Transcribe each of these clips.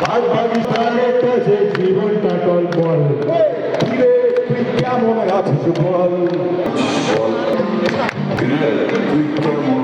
ভাগ পাকিস্তানের কাছে জীবনটা টল বল ফিরে তুই কেমন আছিস বল? তুই কেমন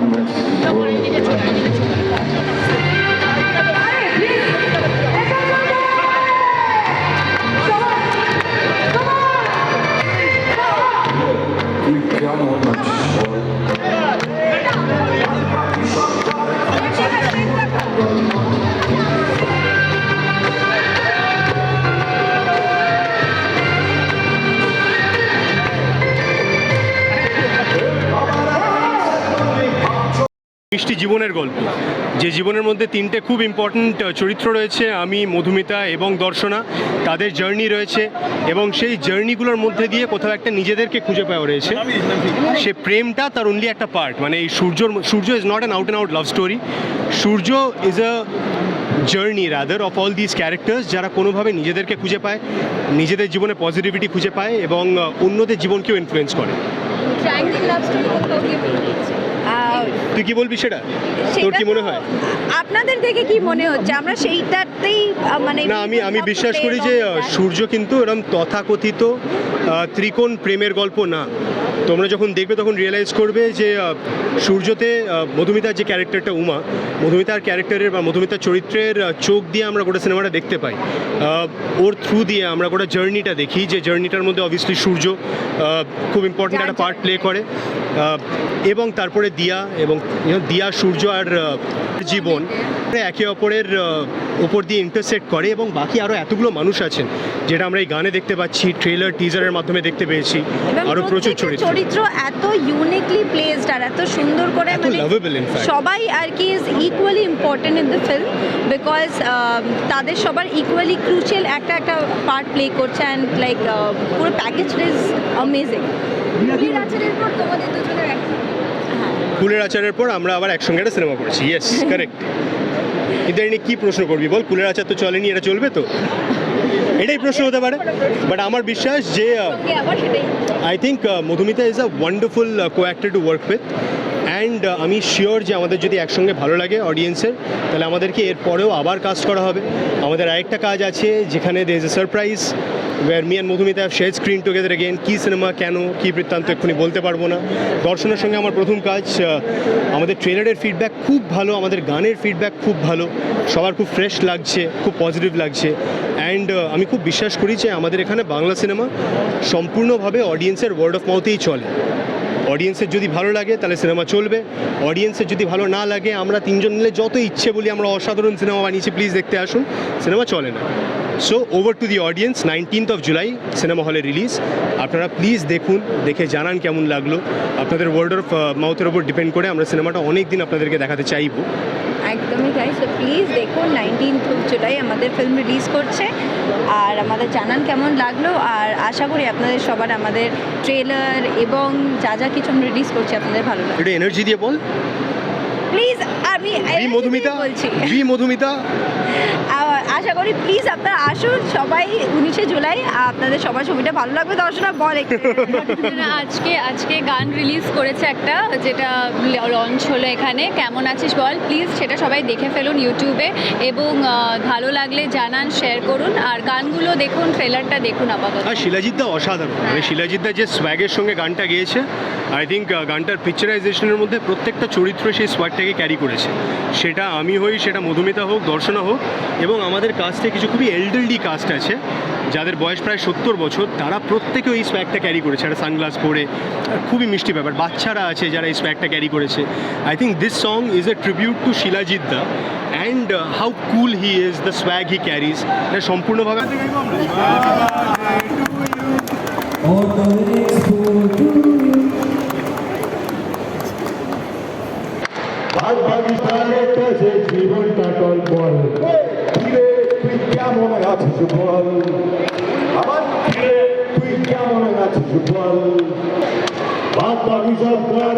মিষ্টি জীবনের গল্প। যে জীবনের মধ্যে তিনটে খুব ইম্পর্ট্যান্ট চরিত্র রয়েছে, আমি, মধুমিতা এবং দর্শনা। তাদের জার্নি রয়েছে এবং সেই জার্নিগুলোর মধ্যে দিয়ে কোথাও একটা নিজেদেরকে খুঁজে পাওয়া রয়েছে। সে প্রেমটা তার অনলি একটা পার্ট মানে এই সূর্যর Surya is not an out and out love story Surya is a journey rather of all this characters যারা কোনোভাবে নিজেদেরকে খুঁজে পায়, নিজেদের জীবনে পজিটিভিটি খুঁজে পায় এবং অন্যদের জীবনকেও ইনফ্লুয়েন্স করে। তুই কি বলবি সেটা? তোর কি মনে হয়? আপনাদের দেখে কি মনে হচ্ছে? আমরা সেইটাতেই মানে না আমি আমি বিশ্বাস করি যে সূর্য কিন্তু এরকম তথাকথিত আহ, ত্রিকোণ প্রেমের গল্প না। তোমরা যখন দেখবে তখন রিয়েলাইজ করবে যে সূর্যতে মধুমিতার যে ক্যারেক্টারটা উমা মধুমিতার ক্যারেক্টারের বা মধুমিতার চরিত্রের চোখ দিয়ে আমরা গোটা সিনেমাটা দেখতে পাই। ওর থ্রু দিয়ে আমরা গোটা জার্নিটা দেখি যে জার্নিটার মধ্যে অবভিয়াসলি সূর্য খুব ইম্পর্ট্যান্ট একটা পার্ট প্লে করে। এবং তারপরে দিয়া এবং দিয়া সূর্য আর জীবন একে অপরের উপর দিয়ে ইন্টারসেক্ট করে এবং বাকি আরও এতগুলো মানুষ আছেন যেটা আমরা এই গানে দেখতে পাচ্ছি ট্রেলার টিজারের মাধ্যমে দেখতে পেয়েছি। আরও প্রচুর চরিত্র। চরিত্র এত ইউনিকলি প্লেসড আর এত সুন্দর করে এত মানে. সবাই আর কি is equally important in the film because তাদের সবার ইকুয়ালি ক্রুচিয়াল একটা একটা পার্ট প্লে করছে অ্যান্ড লাইক পুরো প্যাকেজটা ইজ অ্যামেজিং পর তোমাদের দুজনের হ্যাঁ। কুলের আচারের পর আমরা আবার একসঙ্গে একটা সিনেমা করেছি। ইয়েস কারেক্ট কিন্তু এটা নিয়ে কী প্রশ্ন করবি বল? কুলের আচার তো চলেনি এটা চলবে তো? এটাই প্রশ্ন হতে পারে। বাট আমার বিশ্বাস যে I think Madhumita is a wonderful co actor to work with and আমি শিওর যে আমাদের যদি একসঙ্গে ভালো লাগে অডিয়েন্সের তাহলে আমাদেরকে এরপরেও আবার কাজ করা হবে। আমাদের আরেকটা কাজ আছে যেখানে there is a surprise for me and Madhumita share screen together again key cinema কেন, কী বৃত্তান্ত এক্ষুনি বলতে পারব না। দর্শনের সঙ্গে আমার প্রথম কাজ আমাদের ট্রেলারের ফিডব্যাক খুব ভালো, আমাদের গানের ফিডব্যাক খুব ভালো, সবার খুব ফ্রেশ লাগছে, খুব পজিটিভ লাগছে। অ্যান্ড আমি খুব বিশ্বাস করি যে আমাদের এখানে বাংলা সিনেমা সম্পূর্ণভাবে অডিয়েন্সের ওয়ার্ড অফ মাউথেই চলে। অডিয়েন্সের যদি ভালো লাগে, তাহলে সিনেমা চলবে। অডিয়েন্সের যদি ভালো না লাগে, আমরা তিনজন মিলে যত ইচ্ছে বলি আমরা অসাধারণ সিনেমা বানিয়েছি প্লিজ দেখতে আসুন। সিনেমা চলে না। So over to the audience nineteenth of July cinema হলে রিলিজ আপনারা প্লিজ দেখুন, দেখে জানান কেমন লাগল। আপনাদের ওয়ার্ল্ড অফ মাউথের ওপর ডিপেন্ড করে আমরা সিনেমাটা অনেক দিন আপনাদেরকে দেখাতে চাইব। একদমই তাই। সো প্লিজ দেখুন নাইনটিন্থ জুলাই আমাদের ফিল্ম রিলিজ করছে। আর আমাদের জানান কেমন লাগল। আর আশা করি আপনাদের সবার আমাদের ট্রেলার এবং যা যা কিছু আমরা রিলিজ করছি আপনাদের ভালো লাগবে। একটু এনার্জি দিয়ে বল। প্লিজ আমি বলছি। বি মধুমিতা। আশা করি প্লিজ আপনারা আসুন সবাই উনিশে জুলাই আপনাদের সবার ছবিটা ভালো লাগবে। দর্শনা বল আজকে আজকে গান রিলিজ করেছে একটা যেটা লঞ্চ হলো এখানে। কেমন আছিস বল? প্লিজ সেটা সবাই দেখে ফেলুন ইউটিউবে এবং ভালো লাগলে জানান শেয়ার করুন। আর গানগুলো দেখুন ট্রেলারটা দেখুন আপাতত। আর শিলাজিৎদা অসাধারণ। মানে শিলাজিৎদা যে সোয়াগের সঙ্গে গানটা গেয়েছে আই থিঙ্ক গানটার পিকচারাইজেশনের মধ্যে প্রত্যেকটা চরিত্র সেই সোয়াগটাকে ক্যারি করেছে। সেটা আমি হই সেটা মধুমিতা হোক দর্শনা হোক এবং আমাদের কাস্টে কিছু খুবই এল্ডারলি কাস্ট আছে যাদের বয়স প্রায় সত্তর বছর তারা প্রত্যেকে ওই সোয়াগটা ক্যারি করেছে। একটা সানগ্লাস পরে আর খুবই মিষ্টি ব্যাপার। বাচ্চারা আছে যারা এই সোয়াগটা ক্যারি করেছে। I think this song is a tribute to Shilajit da and how cool he is the swag he carries এটা সম্পূর্ণভাবে ভাগ জীবনটা টল কেমন আছিস বল? আমার ফিরে তুই কেমন আছিস বল? বাকি সব জীবন